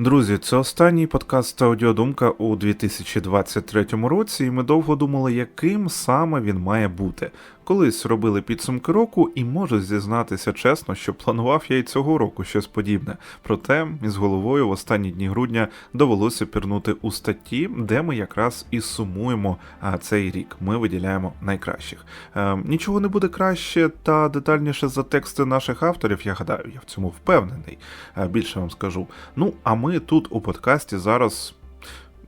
Друзі, це останній подкаст Аудіодумка у 2023 році, і ми довго думали, яким саме він має бути. Колись робили підсумки року, і можу зізнатися чесно, що планував я й цього року щось подібне. Проте із головою в останні дні грудня довелося пірнути у статті, де ми якраз і сумуємо цей рік. Ми виділяємо найкращих. Е, нічого не буде краще та детальніше за тексти наших авторів. Я гадаю, я в цьому впевнений. Е, більше вам скажу. Ну а ми тут у подкасті зараз.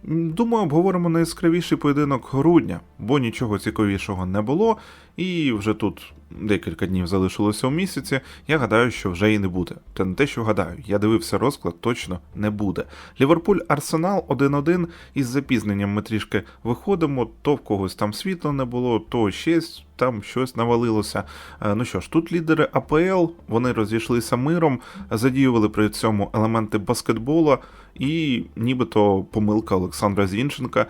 Думаю, обговоримо найяскравіший поєдинок грудня, бо нічого цікавішого не було, і вже тут декілька днів залишилося у місяці. Я гадаю, що вже і не буде. Та не те, що гадаю, я дивився розклад, точно не буде. Ліверпуль Арсенал 1-1, із запізненням ми трішки виходимо, то в когось там світла не було, то ще там щось навалилося. Е, Ну що ж, тут лідери АПЛ, вони розійшлися миром, задіювали при цьому елементи баскетбола, і нібито помилка Олександра Зінченка е,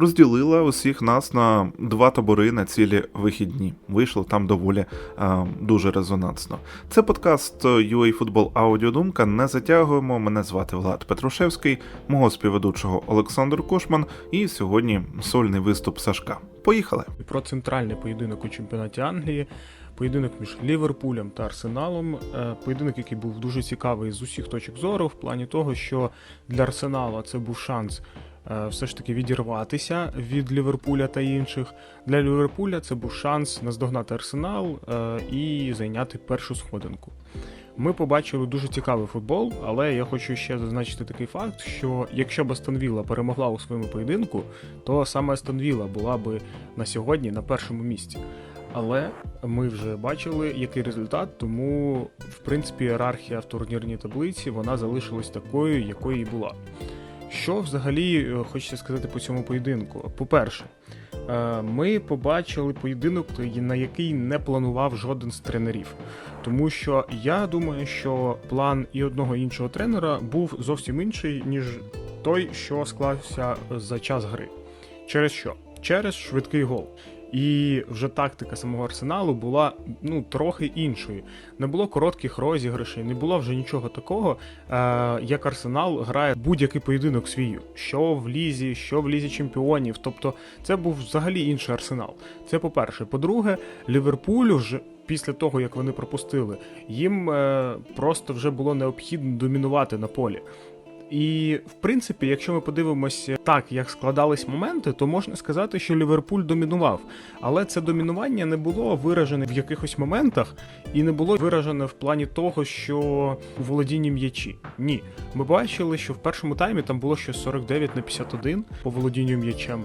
розділила усіх нас на два табори на цілі вихідні. Вийшло там доволі е, дуже резонансно. Це подкаст UA Футбол Аудіодумка. Не затягуємо. Мене звати Влад Петрушевський, мого співведучого Олександр Кошман. І сьогодні сольний виступ Сашка. Поїхали! про центральний поєдинок у чемпіонаті Англії, поєдинок між Ліверпулем та Арсеналом. Е, Поєдинок, який був дуже цікавий з усіх точок зору, в плані того, що для Арсенала це був шанс. Е, Все ж таки відірватися від Ліверпуля та інших. Для Ліверпуля це був шанс наздогнати Арсенал е, і зайняти першу сходинку. Ми побачили дуже цікавий футбол, але я хочу ще зазначити такий факт, що якщо б Астон Вілла перемогла у своєму поєдинку, то саме Астон Вілла була би на сьогодні на першому місці. Але ми вже бачили, який результат, тому в принципі ієрархія в турнірній таблиці вона залишилась такою, якою і була. Що взагалі е, хочеться сказати по цьому поєдинку? По-перше, е, ми побачили поєдинок, на який не планував жоден з тренерів. Тому що я думаю, що план і одного і іншого тренера був зовсім інший, ніж той, що склався за час гри. Через що? Через швидкий гол. І вже тактика самого арсеналу була ну трохи іншою. Не було коротких розіграшей, не було вже нічого такого, е, як арсенал грає будь-який поєдинок свій, що в лізі, що в лізі чемпіонів. Тобто це був взагалі інший арсенал. Це по-перше. По-друге, Ліверпулю вже після того, як вони пропустили, їм е, просто вже було необхідно домінувати на полі. І в принципі, якщо ми подивимося так, як складались моменти, то можна сказати, що Ліверпуль домінував. Але це домінування не було виражене в якихось моментах і не було виражене в плані того, що у володінні м'ячі. Ні, ми бачили, що в першому таймі там було ще 49 на 51 по володінню м'ячем.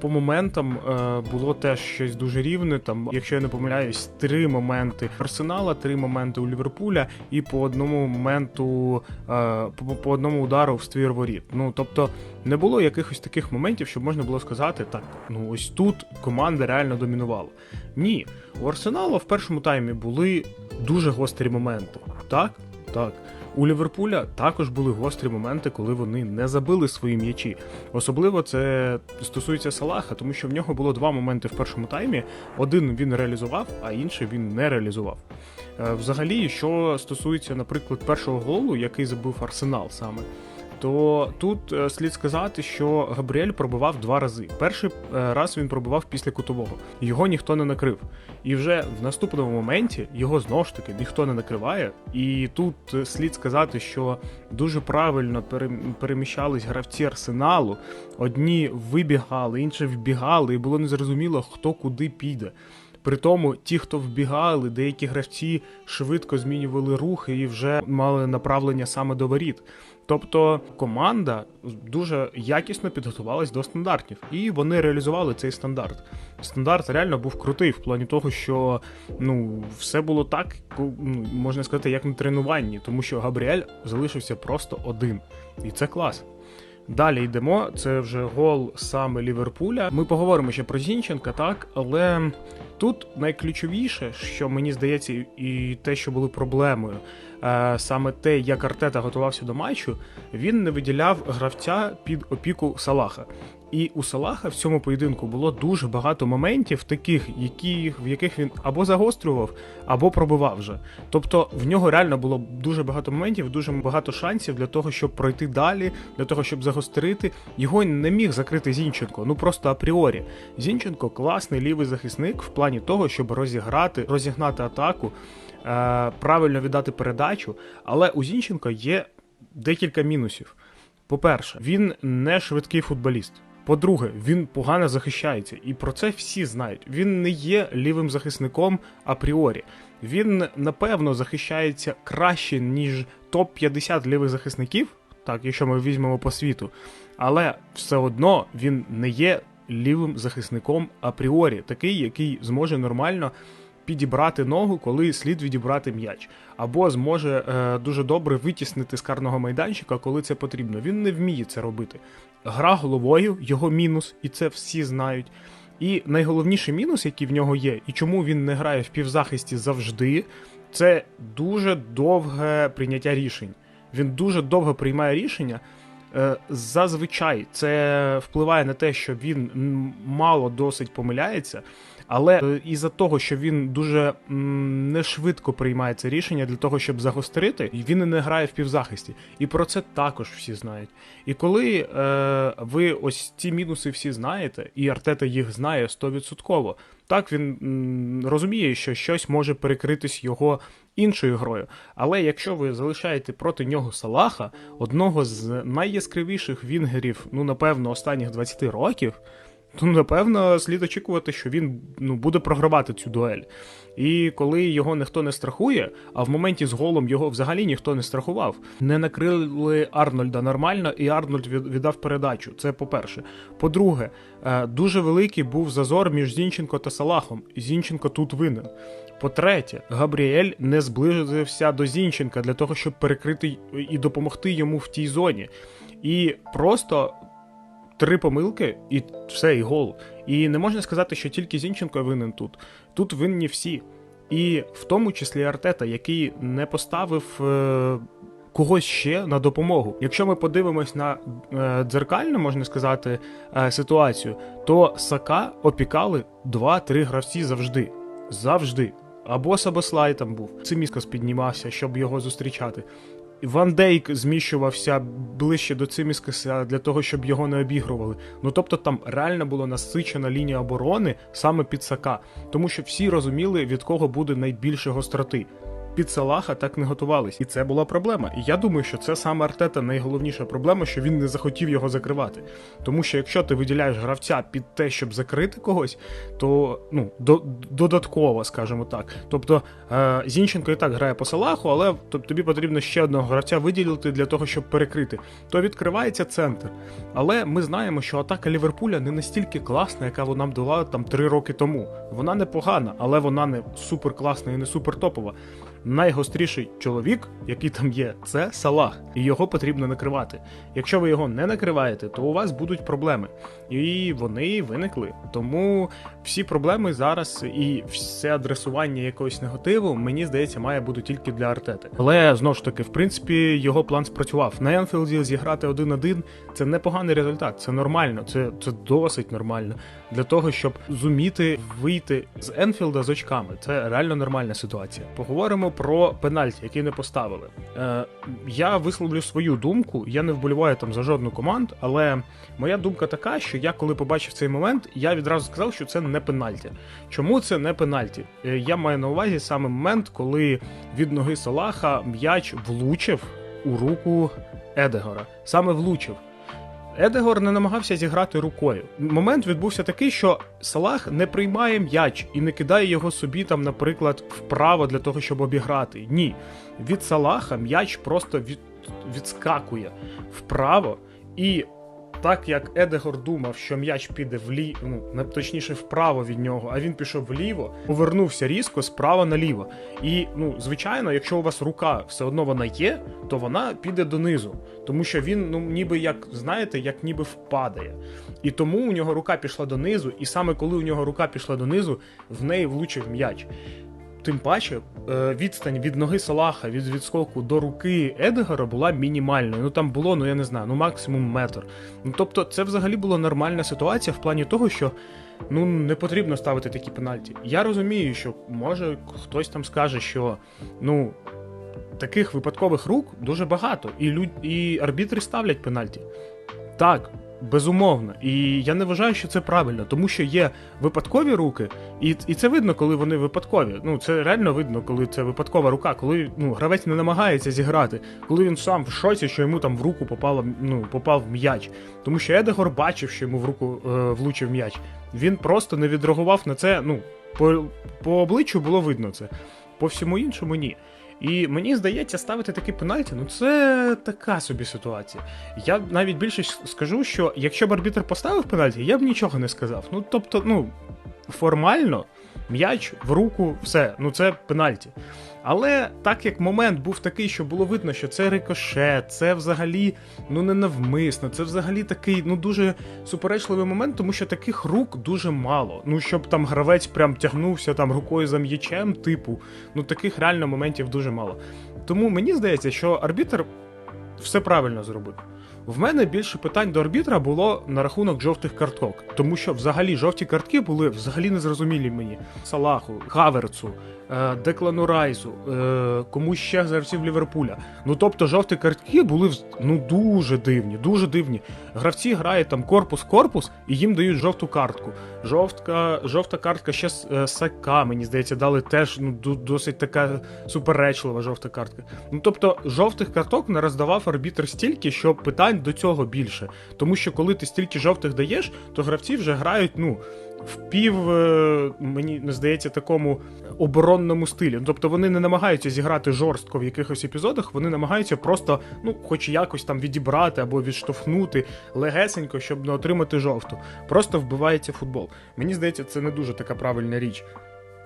По моментам е, було теж щось дуже рівне. Там, якщо я не помиляюсь, три моменти Арсенала, три моменти у Ліверпуля, і по одному моменту, е, по одному удару в ствір воріт. Ну тобто не було якихось таких моментів, щоб можна було сказати, так, ну ось тут команда реально домінувала. Ні, у Арсенала в першому таймі були дуже гострі моменти. Так, так. У Ліверпуля також були гострі моменти, коли вони не забили свої м'ячі. Особливо це стосується Салаха, тому що в нього було два моменти в першому таймі. Один він реалізував, а інший він не реалізував. Е, Взагалі, що стосується, наприклад, першого голу, який забив Арсенал саме. То тут е, слід сказати, що Габріель пробивав два рази. Перший е, раз він пробивав після кутового, його ніхто не накрив. І вже в наступному моменті його знову ж таки ніхто не накриває. І тут е, слід сказати, що дуже правильно переміщались гравці арсеналу. Одні вибігали, інші вбігали, і було незрозуміло, хто куди піде. При тому, ті, хто вбігали, деякі гравці швидко змінювали рухи і вже мали направлення саме до воріт. Тобто команда дуже якісно підготувалась до стандартів, і вони реалізували цей стандарт. Стандарт реально був крутий в плані того, що ну все було так, ну, можна сказати, як на тренуванні, тому що Габріель залишився просто один, і це клас. Далі йдемо. Це вже гол саме Ліверпуля. Ми поговоримо ще про Зінченка, так, але тут найключовіше, що мені здається, і те, що були проблемою, саме те, як Артета готувався до матчу, він не виділяв гравця під опіку Салаха. І у Салаха в цьому поєдинку було дуже багато моментів, таких, які, в яких він або загострював, або пробивав вже. Тобто в нього реально було дуже багато моментів, дуже багато шансів для того, щоб пройти далі, для того, щоб загострити. Його не міг закрити Зінченко, ну просто апріорі. Зінченко класний лівий захисник в плані того, щоб розіграти, розігнати атаку, е, правильно віддати передачу. Але у Зінченка є декілька мінусів. По-перше, він не швидкий футболіст. По-друге, він погано захищається, і про це всі знають. Він не є лівим захисником апріорі. Він напевно захищається краще, ніж топ-50 лівих захисників, так, якщо ми візьмемо по світу. Але все одно він не є лівим захисником апріорі, такий, який зможе нормально підібрати ногу, коли слід відібрати м'яч, або зможе е, дуже добре витіснити з карного майданчика, коли це потрібно. Він не вміє це робити. Гра головою його мінус, і це всі знають. І найголовніший мінус, який в нього є, і чому він не грає в півзахисті завжди, це дуже довге прийняття рішень. Він дуже довго приймає рішення. Е, Зазвичай це впливає на те, що він мало досить помиляється, але е, із-за того, що він дуже не швидко приймає це рішення для того, щоб загострити, він не грає в півзахисті. І про це також всі знають. І коли е, ви ось ці мінуси всі знаєте, і Артета їх знає 100%, так він м, розуміє, що щось може перекритись його іншою грою. Але якщо ви залишаєте проти нього Салаха, одного з найяскравіших вінгерів, ну напевно, останніх 20 років, то напевно слід очікувати, що він ну, буде програвати цю дуель. І коли його ніхто не страхує, а в моменті з голом його взагалі ніхто не страхував, не накрили Арнольда нормально, і Арнольд від- віддав передачу. Це по-перше. По-друге, е, дуже великий був зазор між Зінченко та Салахом. і Зінченко тут винен. По-третє, Габріель не зблизився до Зінченка для того, щоб перекрити і допомогти йому в тій зоні. І просто три помилки, і все, і гол. І не можна сказати, що тільки Зінченко винен тут. Тут винні всі. І в тому числі Артета, який не поставив. Е- Когось ще на допомогу. Якщо ми подивимось на е, дзеркальну, можна сказати, е, ситуацію, то Сака опікали 2-3 гравці завжди. Завжди. Або Сабаслай там був. Циміскас піднімався, щоб його зустрічати. Ван Дейк зміщувався ближче до Циміскаса для того, щоб його не обігрували. Ну тобто там реально була насичена лінія оборони саме під Сака, тому що всі розуміли, від кого буде найбільше гостроти. Під Салаха так не готувались, і це була проблема. І я думаю, що це саме Артета найголовніша проблема, що він не захотів його закривати. Тому що якщо ти виділяєш гравця під те, щоб закрити когось, то ну до, додатково, скажімо так. Тобто е, Зінченко і так грає по Салаху, але тобто, тобі потрібно ще одного гравця виділити для того, щоб перекрити. То відкривається центр. Але ми знаємо, що атака Ліверпуля не настільки класна, яка вона нам дала там три роки тому. Вона непогана, але вона не супер класна і не супер топова. Найгостріший чоловік, який там є, це Салах, і його потрібно накривати. Якщо ви його не накриваєте, то у вас будуть проблеми. І вони виникли. Тому всі проблеми зараз і все адресування якогось негативу, мені здається, має бути тільки для Артети. Але знову ж таки, в принципі, його план спрацював. На Енфілді зіграти 1-1 це непоганий результат, це нормально, це, це досить нормально. Для того, щоб зуміти вийти з Енфілда з очками. Це реально нормальна ситуація. Поговоримо про пенальті, який не поставили. Е, я висловлю свою думку. Я не вболіваю там за жодну команду, але моя думка така, що я коли побачив цей момент, я відразу сказав, що це не пенальті. Чому це не пенальті? Е, Я маю на увазі саме момент, коли від ноги Салаха м'яч влучив у руку Едегора. Саме влучив. Едегор не намагався зіграти рукою. Момент відбувся такий, що Салах не приймає м'яч і не кидає його собі, там, наприклад, вправо для того, щоб обіграти. Ні. Від Салаха м'яч просто від, відскакує вправо і. Так як Едегор думав, що м'яч піде влі... ну, точніше вправо від нього, а він пішов вліво, повернувся різко справа наліво. І, ну, звичайно, якщо у вас рука все одно вона є, то вона піде донизу. Тому що він, ну, ніби як, знаєте, як ніби впадає. І тому у нього рука пішла донизу, і саме коли у нього рука пішла донизу, в неї влучив м'яч. Тим паче е, відстань від ноги Салаха від відскоку до руки Едгара була мінімальною. Ну там було, ну я не знаю, ну максимум метр. Ну тобто, це взагалі була нормальна ситуація в плані того, що ну не потрібно ставити такі пенальті. Я розумію, що може хтось там скаже, що ну. Таких випадкових рук дуже багато, і люд... і арбітри ставлять пенальті. Так, безумовно. І я не вважаю, що це правильно, тому що є випадкові руки, і, і це видно, коли вони випадкові. Ну, це реально видно, коли це випадкова рука, коли ну, гравець не намагається зіграти, коли він сам в шоці, що йому там в руку попало, ну, попав м'яч. Тому що Едегор бачив, що йому в руку е, влучив м'яч. Він просто не відреагував на це. Ну, по, по обличчю було видно це. По всьому іншому ні. І мені здається, ставити такий пенальті, ну це така собі ситуація. Я навіть більше скажу, що якщо б арбітр поставив пенальті, я б нічого не сказав. Ну тобто, ну формально, м'яч в руку, все, ну це пенальті. Але так як момент був такий, що було видно, що це рикошет, це взагалі ну не навмисно, це взагалі такий ну дуже суперечливий момент, тому що таких рук дуже мало. Ну щоб там гравець прям тягнувся там рукою за м'ячем, типу, ну таких реально моментів дуже мало. Тому мені здається, що арбітр все правильно зробив. В мене більше питань до арбітра було на рахунок жовтих карток, тому що взагалі жовті картки були взагалі незрозумілі мені. Салаху, Хаверцу, е, Деклану Райсу, е, комусь ще з гравців Ліверпуля. Ну тобто жовті картки були ну дуже дивні, дуже дивні. Гравці грають там корпус-корпус і їм дають жовту картку. Жовтка, жовта картка ще е, Сака, мені здається, дали теж ну, досить така суперечлива жовта картка. Ну тобто жовтих карток не роздавав арбітр стільки, що питань до цього більше. Тому що коли ти стільки жовтих даєш, то гравці вже грають, ну. В пів, е, мені не здається, такому оборонному стилі. Ну, Тобто вони не намагаються зіграти жорстко в якихось епізодах, вони намагаються просто, ну, хоч якось там відібрати або відштовхнути легесенько, щоб не отримати жовту. Просто вбивається футбол. Мені здається, це не дуже така правильна річ.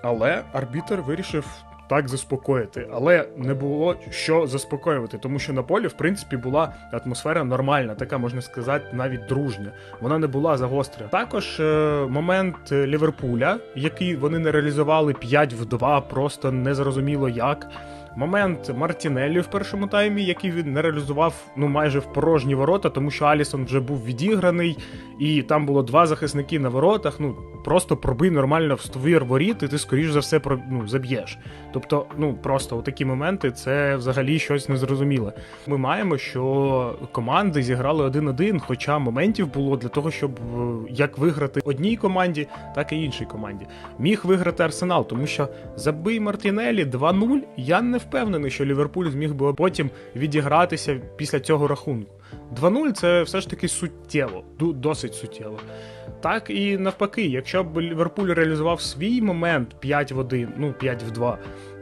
Але арбітр вирішив так заспокоїти. Але не було що заспокоювати, тому що на полі, в принципі, була атмосфера нормальна, така можна сказати, навіть дружня. Вона не була загострена. Також е, момент е, Ліверпуля, який вони не реалізували 5 в 2, просто незрозуміло як. Момент Мартінеллі в першому таймі, який він не реалізував ну майже в порожні ворота, тому що Алісон вже був відіграний, і там було два захисники на воротах. Ну просто пробий нормально в ствір воріт, і ти скоріш за все ну, заб'єш. Тобто, ну просто такі моменти це взагалі щось незрозуміле. Ми маємо, що команди зіграли один-один, хоча моментів було для того, щоб е, як виграти одній команді, так і іншій команді. Міг виграти Арсенал, тому що забий Мартінелі 2-0. Я не впевнений, що Ліверпуль зміг би потім відігратися після цього рахунку. 2-0 це все ж таки суттєво, досить суттєво. Так і навпаки, якщо б Ліверпуль реалізував свій момент 5 в 1, ну 5 в 2,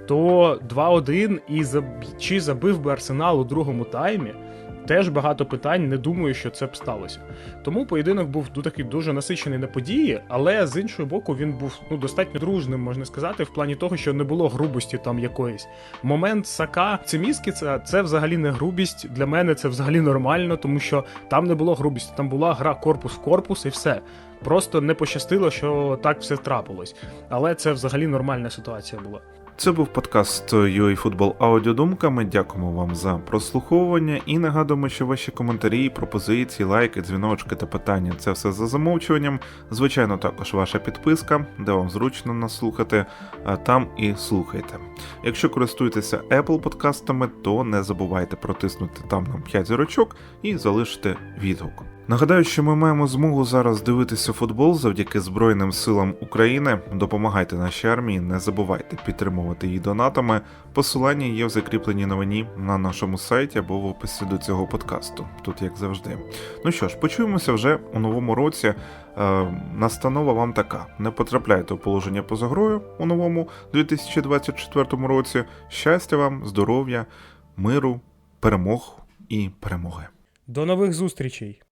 то 2-1 і заб... чи забив би Арсенал у другому таймі, теж багато питань, не думаю, що це б сталося. Тому поєдинок був ну, такий дуже насичений на події, але з іншого боку, він був ну, достатньо дружним, можна сказати, в плані того, що не було грубості там якоїсь. Момент Сака Циміски це, це взагалі не грубість. Для мене це взагалі нормально, тому що там не було грубості, там була гра корпус в корпус і все. Просто не пощастило, що так все трапилось. Але це взагалі нормальна ситуація була. Це був подкаст UA Аудіодумка. Ми дякуємо вам за прослуховування і нагадуємо, що ваші коментарі, пропозиції, лайки, дзвіночки та питання це все за замовчуванням. Звичайно, також ваша підписка, де вам зручно нас слухати, там і слухайте. Якщо користуєтеся Apple подкастами, то не забувайте протиснути там нам 5 зірочок і залишити відгук. Нагадаю, що ми маємо змогу зараз дивитися футбол завдяки Збройним силам України. Допомагайте нашій армії, не забувайте підтримувати її донатами. Посилання є в закріпленій новині на нашому сайті або в описі до цього подкасту. Тут як завжди. Ну що ж, почуємося вже у новому році. Е, настанова вам така: не потрапляйте у положення поза грою у новому 2024 році. Щастя вам, здоров'я, миру, перемог і перемоги. До нових зустрічей!